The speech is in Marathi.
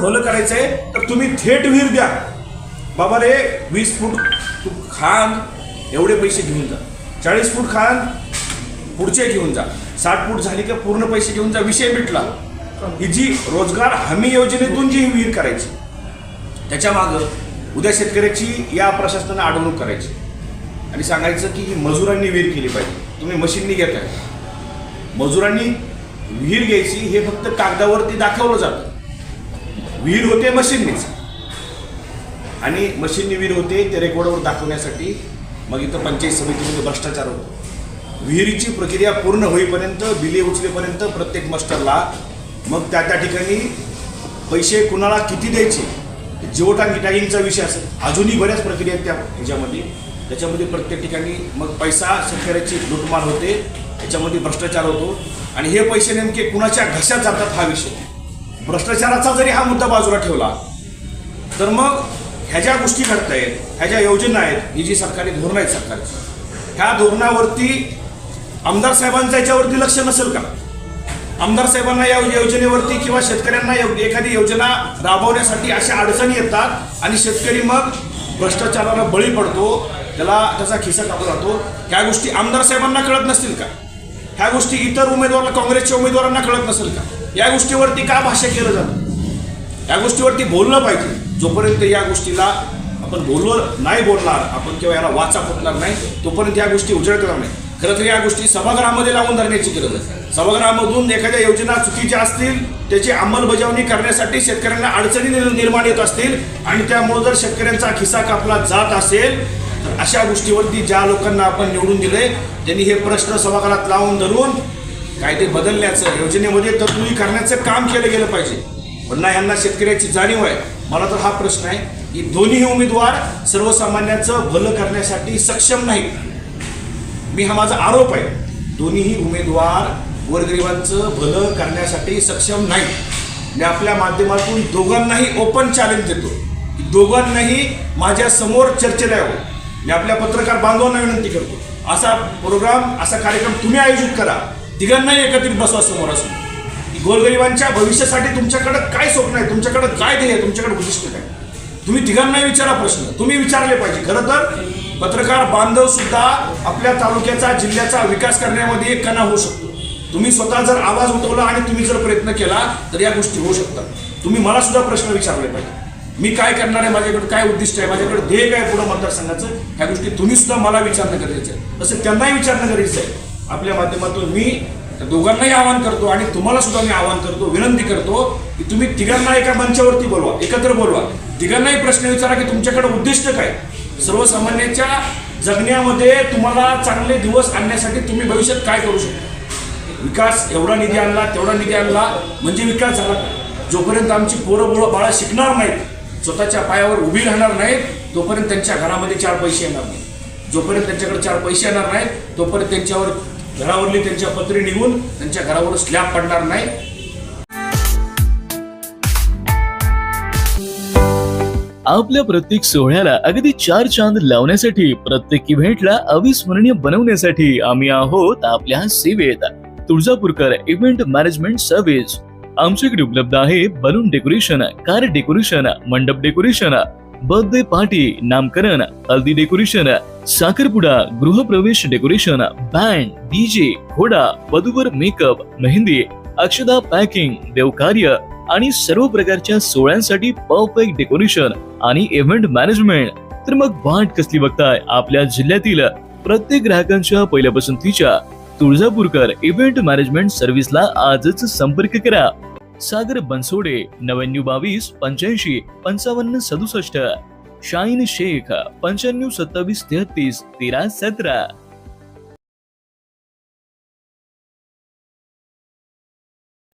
भलं आहे तर तुम्ही थेट विहीर द्या. बाबा रे वीस फूट तू खान एवढे पैसे घेऊन जा. चाळीस फूट खान पुढचे घेऊन जा. साठ फूट झाली का पूर्ण पैसे घेऊन जा विषय मिटला. ही जी रोजगार हमी योजनेतून जी ही विहीर करायची त्याच्या मागं उद्या शेतकऱ्याची या प्रशासनानं अडवणूक करायची. आणि सांगायचं की ही मजुरांनी विहीर केली पाहिजे. तुम्ही मशीननी घेताय. मजुरांनी विहीर घ्यायची हे फक्त कागदावरती दाखवलं जातं. विहीर होते मशीननीच. आणि मशीननी विहीर होते ते रेकॉर्डवर दाखवण्यासाठी मग इथं पंचायत समितीमध्ये भ्रष्टाचार होतो. विहिरीची प्रक्रिया पूर्ण होईपर्यंत बिले उचलेपर्यंत प्रत्येक मास्टरला मग त्या त्या ठिकाणी पैसे कुणाला किती द्यायचे जिओ टांगी टॅगिंगचा विषय असेल. अजूनही बऱ्याच प्रक्रिया आहेत त्या ह्याच्यामध्ये. त्याच्यामध्ये प्रत्येक ठिकाणी मग पैसा शेतकऱ्याची लुटमार होते त्याच्यामध्ये भ्रष्टाचार होतो. आणि हे पैसे नेमके कुणाच्या घशात जातात हा विषय. भ्रष्टाचाराचा जरी हा मुद्दा बाजूला ठेवला तर मग ह्या ज्या गोष्टी घडत आहेत ह्या ज्या योजना आहेत ही जी सरकारी धोरणं आहेत सरकारची ह्या धोरणावरती आमदार साहेबांचं याच्यावरती लक्ष नसेल का? आमदार साहेबांना या योजनेवरती किंवा शेतकऱ्यांना एखादी योजना राबवण्यासाठी अशा अडचणी येतात आणि शेतकरी मग भ्रष्टाचाराला बळी पडतो त्याला त्याचा खिसा कापला जातो ह्या गोष्टी आमदार साहेबांना कळत नसतील का? ह्या गोष्टी इतर उमेदवाराला काँग्रेसच्या उमेदवारांना कळत नसेल का? या गोष्टीवरती का भाष्य केलं जातं? या गोष्टीवरती बोललं पाहिजे. जोपर्यंत या गोष्टीला आपण बोललो नाही बोलणार आपण किंवा याला वाचा फुटणार नाही तोपर्यंत या गोष्टी उजळत येणार नाही. खरं तर या गोष्टी सभागृहामध्ये लावून धरण्याची गरज आहे. सभागृहामधून एखाद्या योजना चुकीच्या असतील त्याची अंमलबजावणी करण्यासाठी शेतकऱ्यांना अडचणी निर्माण येत असतील आणि त्यामुळे जर शेतकऱ्यांचा खिसा कापला जात असेल तर अशा गोष्टीवरती ज्या लोकांना आपण निवडून दिले त्यांनी हे प्रश्न सभागृहात लावून धरून काय ते बदलण्याचं योजनेमध्ये तरतुदी करण्याचं काम केलं गेलं पाहिजे. पुन्हा यांना शेतकऱ्याची जाणीव आहे. मला तर हा प्रश्न आहे की दोन्ही उमेदवार सर्वसामान्यांचं भलं करण्यासाठी सक्षम नाही मी हा माझा आरोप आहे. दोन्हीही उमेदवार गोरगरिबांचं भलं करण्यासाठी सक्षम नाही मी आपल्या माध्यमातून दोघांनाही ओपन चॅलेंज देतो. दोघांनाही माझ्यासमोर चर्चेला यावं. मी आपल्या पत्रकार बांधवांना विनंती करतो असा प्रोग्राम असा कार्यक्रम तुम्ही आयोजित करा. तिघांनाही एकत्रित बसवा समोर असून गोरगरिबांच्या भविष्यासाठी तुमच्याकडं काय स्वप्न आहे? तुमच्याकडं काय ध्येय आहे? तुमच्याकडे उद्दिष्ट काय? तुम्ही तिघांनाही विचारा प्रश्न. तुम्ही विचारले पाहिजे. खरं तर पत्रकार बांधव सुद्धा आपल्या तालुक्याचा जिल्ह्याचा विकास करण्यामध्ये एक कणा होऊ शकतो. तुम्ही स्वतः जर आवाज उठवला आणि तुम्ही जर प्रयत्न केला तर या गोष्टी होऊ शकतात. तुम्ही मला सुद्धा प्रश्न विचारले पाहिजे. मी काय करणार आहे माझ्याकडे काय उद्दिष्ट आहे माझ्याकडे ध्येय काय पुढं मतदारसंघाचं ह्या गोष्टी तुम्ही सुद्धा मला विचारणं गरजेचं आहे. तसं त्यांनाही विचारणं गरजेचं आहे. आपल्या माध्यमातून मी दोघांनाही आवाहन करतो आणि तुम्हाला सुद्धा मी आवाहन करतो विनंती करतो की तुम्ही तिघांना एका मंचावरती बोलवा एकत्र बोलवा. तिघांनाही प्रश्न विचारा की तुमच्याकडे उद्दिष्ट काय सर्वसामान्यांच्या जगण्यामध्ये तुम्हाला चांगले दिवस आणण्यासाठी तुम्ही भविष्यात काय करू शकता? विकास एवढा निधी आणला तेवढा निधी आणला म्हणजे विकास झाला जोपर्यंत आमची पोरं बोळं बाळा शिकणार नाहीत स्वतःच्या पायावर उभी राहणार नाहीत तोपर्यंत त्यांच्या घरामध्ये चार पैसे येणार नाहीत. जोपर्यंत त्यांच्याकडे चार पैसे येणार नाहीत तोपर्यंत त्यांच्यावर घरावरली त्यांच्या पत्री निघून त्यांच्या घरावर स्लॅब पडणार नाही. आपल्या प्रत्येक सोहळ्याला अगदी चार चांद लावण्यासाठी प्रत्येक इव्हेंटला अविस्मरणीय बनवण्यासाठी आम्ही आहोत आपल्या सेवेत. तुळजापूरकर इव्हेंट मॅनेजमेंट सर्व्हिस आमच्याकडे उपलब्ध आहे बलून डेकोरेशन कार डेकोरेशन मंडप डेकोरेशन बर्थडे पार्टी नामकरण हल्दी डेकोरेशन साखरपुडा गृहप्रवेश डेकोरेशन बँड डीजे घोडा वधूवर मेकअप मेहंदी अक्षदा पॅकिंग देवकार्य आणि सर्व प्रकारच्या सोहळ्यांसाठी परफेक्ट डेकोरेशन आणि इव्हेंट मॅनेजमेंट तर मग वाट कसली बघताय आपल्या जिल्ह्यातील प्रत्येक ग्राहकांच्या पहिल्या पसंतीच्या तुळजापूरकर इव्हेंट मॅनेजमेंट सर्व्हिसला आजच संपर्क करा. सागर बनसोडे नव्याण्णव बावीस पंच्याऐंशी पंचावन्न सदुसष्ट. शाईन शेख पंच्याण्णव सत्तावीस तेहतीस तेरा सतरा.